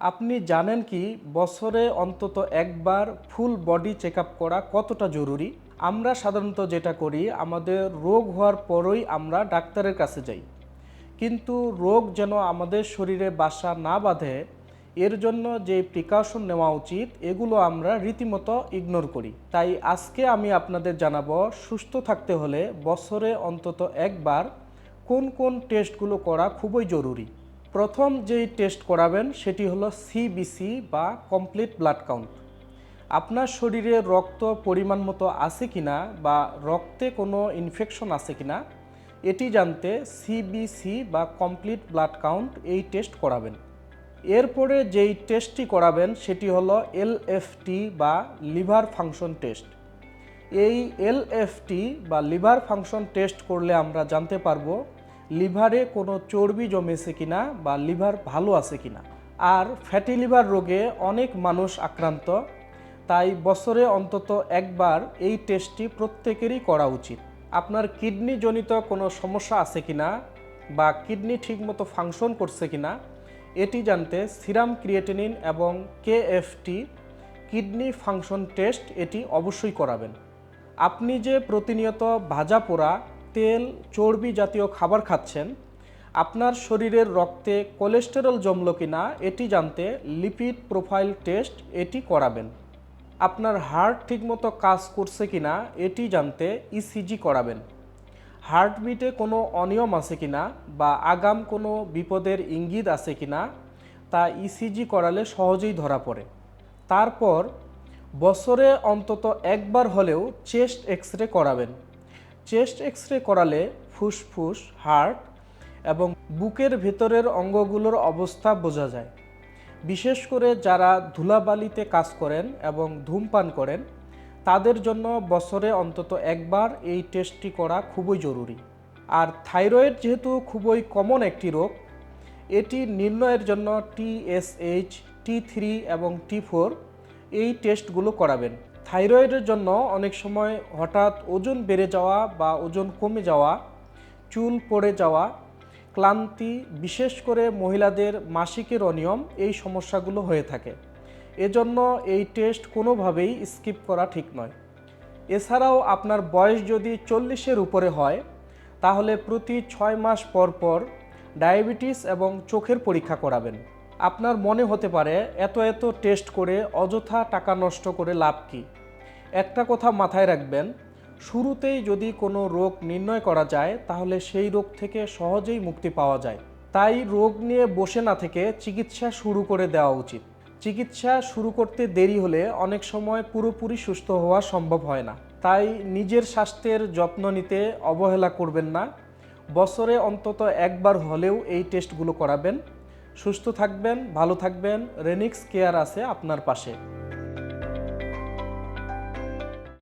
আপনি জানেন কি, বছরে অন্তত একবার ফুল বডি চেক করা কতটা জরুরি? আমরা সাধারণত যেটা করি, আমাদের রোগ হওয়ার পরই আমরা ডাক্তারের কাছে যাই। কিন্তু রোগ যেন আমাদের শরীরে বাসা না বাঁধে, এর জন্য যে প্রিকশন নেওয়া উচিত, এগুলো আমরা রীতিমতো ইগনোর করি। তাই আজকে আমি আপনাদের জানাব, সুস্থ থাকতে হলে বছরে অন্তত একবার কোন কোন টেস্টগুলো করা খুবই জরুরি। প্রথম যেই টেস্ট করাবেন সেটি হলো সিবিসি বা কমপ্লিট ব্লাড কাউন্ট আপনার শরীরে রক্ত পরিমাণ মতো আছে কিনা বা রক্তে কোনো ইনফেকশন আছে কিনা, এটি জানতে সিবিসি বা কমপ্লিট ব্লাড কাউন্ট এই টেস্ট করাবেন। এরপরে যেই টেস্টটি করাবেন সেটি হলো এলএফটি বা লিভার ফাংশন টেস্ট এই এলএফটি বা লিভার ফাংশন টেস্ট করলে আমরা জানতে পারব লিভারে কোনো চর্বি জমেছে কিনা বা লিভার ভালো আছে কিনা? আর ফ্যাটি লিভার রোগে অনেক মানুষ আক্রান্ত, তাই বছরে অন্তত একবার এই টেস্টটি প্রত্যেকেরই করা উচিত। আপনার কিডনি জনিত কোনো সমস্যা আছে কিনা বা কিডনি ঠিকমতো ফাংশন করছে কিনা, এটি জানতে সিরাম ক্রিয়েটিনিন এবং কেএফটি কিডনি ফাংশন টেস্ট এটি অবশ্যই করাবেন। আপনি যে প্রতিনিয়ত ভাজা পোড়া তেল, চর্বি জাতীয় খাবার খাচ্ছেন। আপনার শরীরের রক্তে কোলেস্টেরল জমলো কিনা, এটি জানতে লিপিড প্রোফাইল টেস্ট এটি করাবেন। আপনার হার্ট ঠিকমতো কাজ করছে কিনা, এটি জানতে ইসিজি করাবেন। হার্টবিটে কোনো অনিয়ম আছে কিনা বা আগাম কোনো বিপদের ইঙ্গিত আছে কিনা, তা ইসিজি করালে সহজেই ধরা পড়ে। তারপর বছরে অন্তত একবার হলেও চেস্ট এক্স রে করাবেন। চেস্ট এক্স রে করালে ফুসফুস, হার্ট এবং বুকের ভেতরের অঙ্গগুলোর অবস্থা বোঝা যায়। বিশেষ করে যারা ধুলাবালিতে কাজ করেন এবং ধূমপান করেন, তাদের জন্য বছরে অন্তত একবার এই টেস্টটি করা খুবই জরুরি। আর থাইরয়েড যেহেতু খুবই কমন একটি রোগ, এটি নির্ণয়ের জন্য টিএসএইচ টি থ্রি এবং টি ফোর এই টেস্টগুলো করাবেন। থাইরয়েডের জন্য অনেক সময় হঠাৎ ওজন বেড়ে যাওয়া বা ওজন কমে যাওয়া, চুল পড়ে যাওয়া, ক্লান্তি, বিশেষ করে মহিলাদের মাসিকের অনিয়ম, এই সমস্যাগুলো হয়ে থাকে। এজন্য এই টেস্ট কোনোভাবেই স্কিপ করা ঠিক নয়। এছাড়াও আপনার বয়স যদি চল্লিশের উপরে হয়, তাহলে প্রতি ছয় মাস পর পর ডায়াবেটিস এবং চোখের পরীক্ষা করাবেন। আপনার মনে হতে পারে, এত এত টেস্ট করে অযথা টাকা নষ্ট করে লাভ কী? একটা কথা মাথায় রাখবেন, শুরুতেই যদি কোনো রোগ নির্ণয় করা যায়, তাহলে সেই রোগ থেকে সহজেই মুক্তি পাওয়া যায়। তাই রোগ নিয়ে বসে না থেকে চিকিৎসা শুরু করে দেওয়া উচিত। চিকিৎসা শুরু করতে দেরি হলে অনেক সময় পুরোপুরি সুস্থ হওয়া সম্ভব হয় না। তাই নিজের স্বাস্থ্যের যত্ন নিতে অবহেলা করবেন না। বছরে অন্তত একবার হলেও এই টেস্টগুলো করাবেন। সুস্থ থাকবেন, ভালো থাকবেন। রেনিক্স কেয়ার আছে আপনার পাশে।